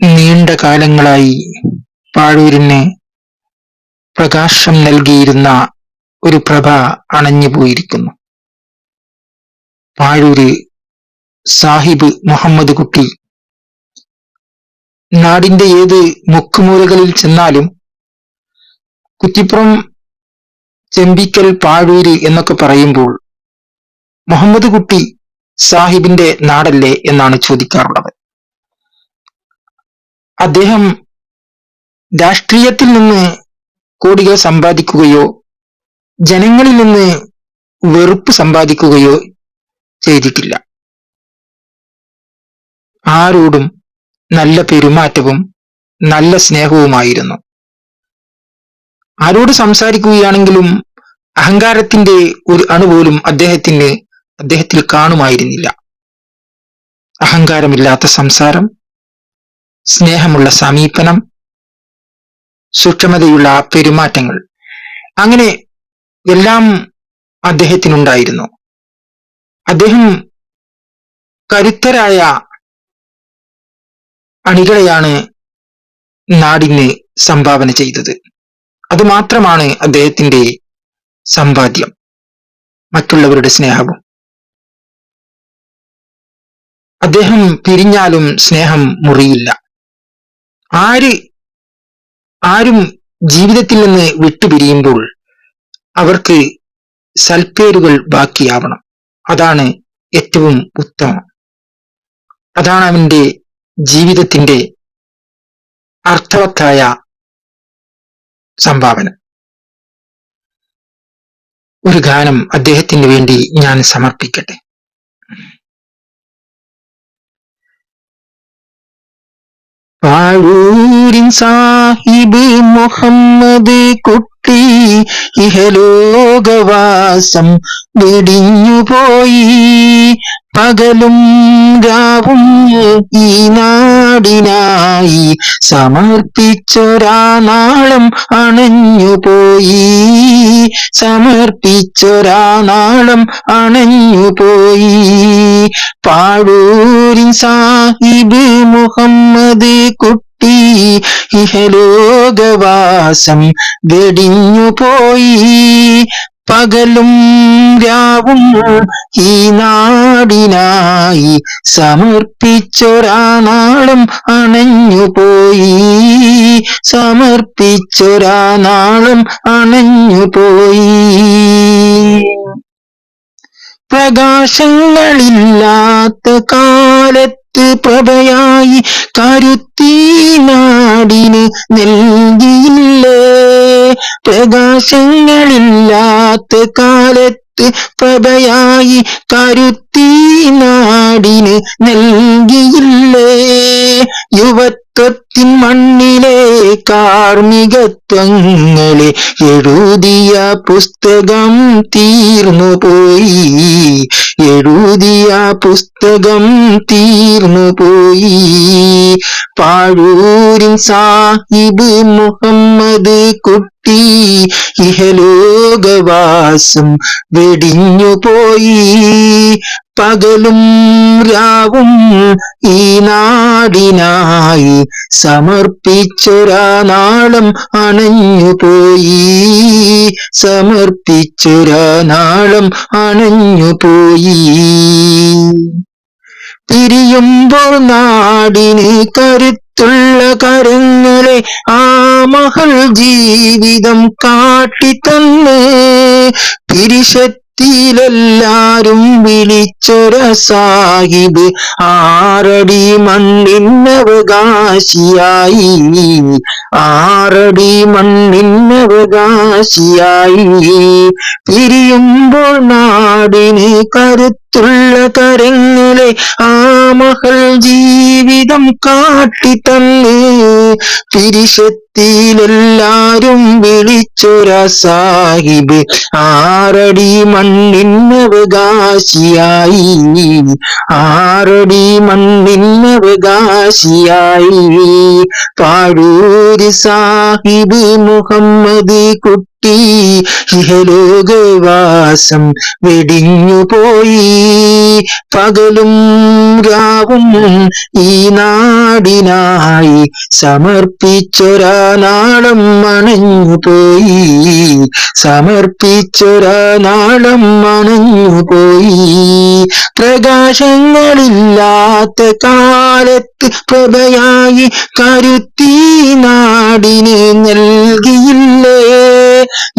നീണ്ട കാലങ്ങളായി പാഴൂരിന് പ്രകാശം നൽകിയിരുന്ന ഒരു പ്രഭ അണഞ്ഞു പോയിരിക്കുന്നു. പാഴൂര് സാഹിബ് മുഹമ്മദ് കുട്ടി. നാടിന്റെ ഏത് മുക്കുമൂലകളിൽ ചെന്നാലും കുറ്റിപ്പുറം ചെമ്പിക്കൽ പാഴൂര് എന്നൊക്കെ പറയുമ്പോൾ മുഹമ്മദ് കുട്ടി സാഹിബിന്റെ നാടല്ലേ എന്നാണ് ചോദിക്കാറുള്ളത്. അദ്ദേഹം രാഷ്ട്രീയത്തിൽ നിന്ന് കോടികൾ സമ്പാദിക്കുകയോ ജനങ്ങളിൽ നിന്ന് വെറുപ്പ് സമ്പാദിക്കുകയോ ചെയ്തിട്ടില്ല. ആരോടും നല്ല പെരുമാറ്റവും നല്ല സ്നേഹവുമായിരുന്നു. ആരോട് സംസാരിക്കുകയാണെങ്കിലും അഹങ്കാരത്തിന്റെ ഒരു അണുപോലും അദ്ദേഹത്തിന് അദ്ദേഹത്തിൽ കാണുമായിരുന്നില്ല. അഹങ്കാരമില്ലാത്ത സംസാരം സ്നേഹമുള്ള സമീപനം സൂക്ഷ്മതയുള്ള പെരുമാറ്റങ്ങൾ അങ്ങനെ എല്ലാം അദ്ദേഹത്തിനുണ്ടായിരുന്നു. അദ്ദേഹം കരുത്തരായ അണികളെയാണ് നാടിന് സംഭാവന ചെയ്തത്. അതുമാത്രമാണ് അദ്ദേഹത്തിന്റെ സമ്പാദ്യം മറ്റുള്ളവരുടെ സ്നേഹവും. അദ്ദേഹം പിരിഞ്ഞാലും സ്നേഹം മുറിയില്ല. ആര് ആരും ജീവിതത്തിൽ നിന്ന് വിട്ടുപിരിയുമ്പോൾ അവർക്ക് സൽപ്പേരുകൾ ബാക്കിയാവണം. അതാണ് ഏറ്റവും ഉത്തമം. അതാണ് അവന്റെ ജീവിതത്തിന്റെ അർത്ഥവത്തായ സംഭാവന. ഒരു ഗാനം അദ്ദേഹത്തിന് വേണ്ടി ഞാൻ സമർപ്പിക്കട്ടെ. paru പാഴൂരിൻ സാഹിബ് മുഹമ്മദ് കുട്ടി ഇഹലോകവാസം വെടിഞ്ഞുപോയി. പകലും ഗാവും ഈ നാടിനായി സമർപ്പിച്ചൊരാ നാളം അണഞ്ഞുപോയി. സമർപ്പിച്ചൊരാ നാളം അണഞ്ഞുപോയി. പാഴൂരിൻ സാഹിബ് മുഹമ്മദ് കുട്ടി ഇഹലോകവാസം വെടിഞ്ഞുപോയി പകലും രാവും ഈ നാടിനായി സമർപ്പിച്ചൊരാളും അണഞ്ഞു അണഞ്ഞുപോയി സമർപ്പിച്ചൊരാളും അണഞ്ഞു പോയി. പ്രകാശങ്ങളില്ലാത്ത കാലത്ത് പ്രഭയായി കരുത്തി നാടിന് നൽകിയില്ലേ? പ്രകാശങ്ങളില്ലാത്ത കാലത്ത് പ്രഭയായി കരുത്തി നാടിന് നൽകിയില്ലേ? യുവത്വത്തിൻ മണ്ണിലെ കാർമികത്വങ്ങളെ എഴുതിയ പുസ്തകം തീർന്നു പോയി. എഴുതിയ പുസ്തകം തീർന്നുപോയി പാഴൂരിൻ സാഹിബ് മുഹമ്മദ് കുട്ടി. ഇഹലോകവാസം വെടിഞ്ഞുപോയി പകലും രാവും ഈ നാടിനായി സമർപ്പിച്ചൊരാ നാളം അണഞ്ഞുപോയി സമർപ്പിച്ചൊരാ നാളം അണഞ്ഞുപോയി പിരിയുമ്പോൾ നാടിന് കരുത്തുള്ള കരങ്ങളെ ആ മഹൽ ജീവിതം കാട്ടിത്തന്ന് തിരിശക്തിയിലെല്ലാരും വിളിച്ചൊര സാഹിബ് ആറടി മണ്ണിന്നവകാശിയായി ആറടി മണ്ണിന്നവകാശിയായി. പിരിയുമ്പോൾ നാടിന് കരുത്തുള്ള തരങ്ങളെ ആ മകൾ ജീവിതം കാട്ടിത്തന്ന്. തിരിശത്തിയിലെല്ലാരും വിളിച്ചൊര സാഹിബ് ആറടി മണ്ണിന്നവകാശിയായി ആറടി മണ്ണിന്നവകാശിയായി പാഴൂര് സാഹിബ് മുഹമ്മദ് കുട്ടി കുട്ടി ഇഹലോകവാസം വെടിഞ്ഞുപോയി പകലും രാവും ഈ നാടിനായി സമർപ്പിച്ചൊരാ നാളം മണഞ്ഞുപോയി സമർപ്പിച്ചൊരാ നാളം മണഞ്ഞുപോയി പ്രകാശങ്ങളില്ലാത്ത കാലത്ത് പ്രഭയായി കരുത്തി നാടിനെ നൽകിയില്ലേ?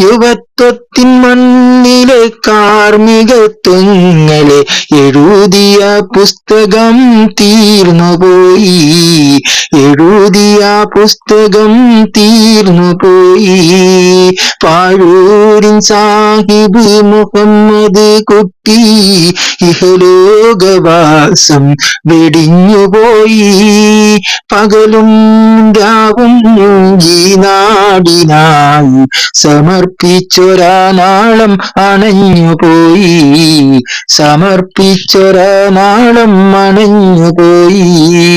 യുവത്വത്തിൻ മണ്ണിലെ കാർമികത്വങ്ങളെ എഴുതിയ പുസ്തകം തീർന്നുപോയി. എഴുതിയ പുസ്തകം തീർന്നുപോയി. പാഴൂരിൻ സാഹിബ് മുഹമ്മദ് കുട്ടി ഇഹലോകവാസം വെടിഞ്ഞുപോയി. പകലും രാവും ഈ നാടിനായി സമർപ്പിച്ചൊരാ നാളം അണഞ്ഞുപോയി. സമർപ്പിച്ചൊരാളം അണഞ്ഞുപോയി.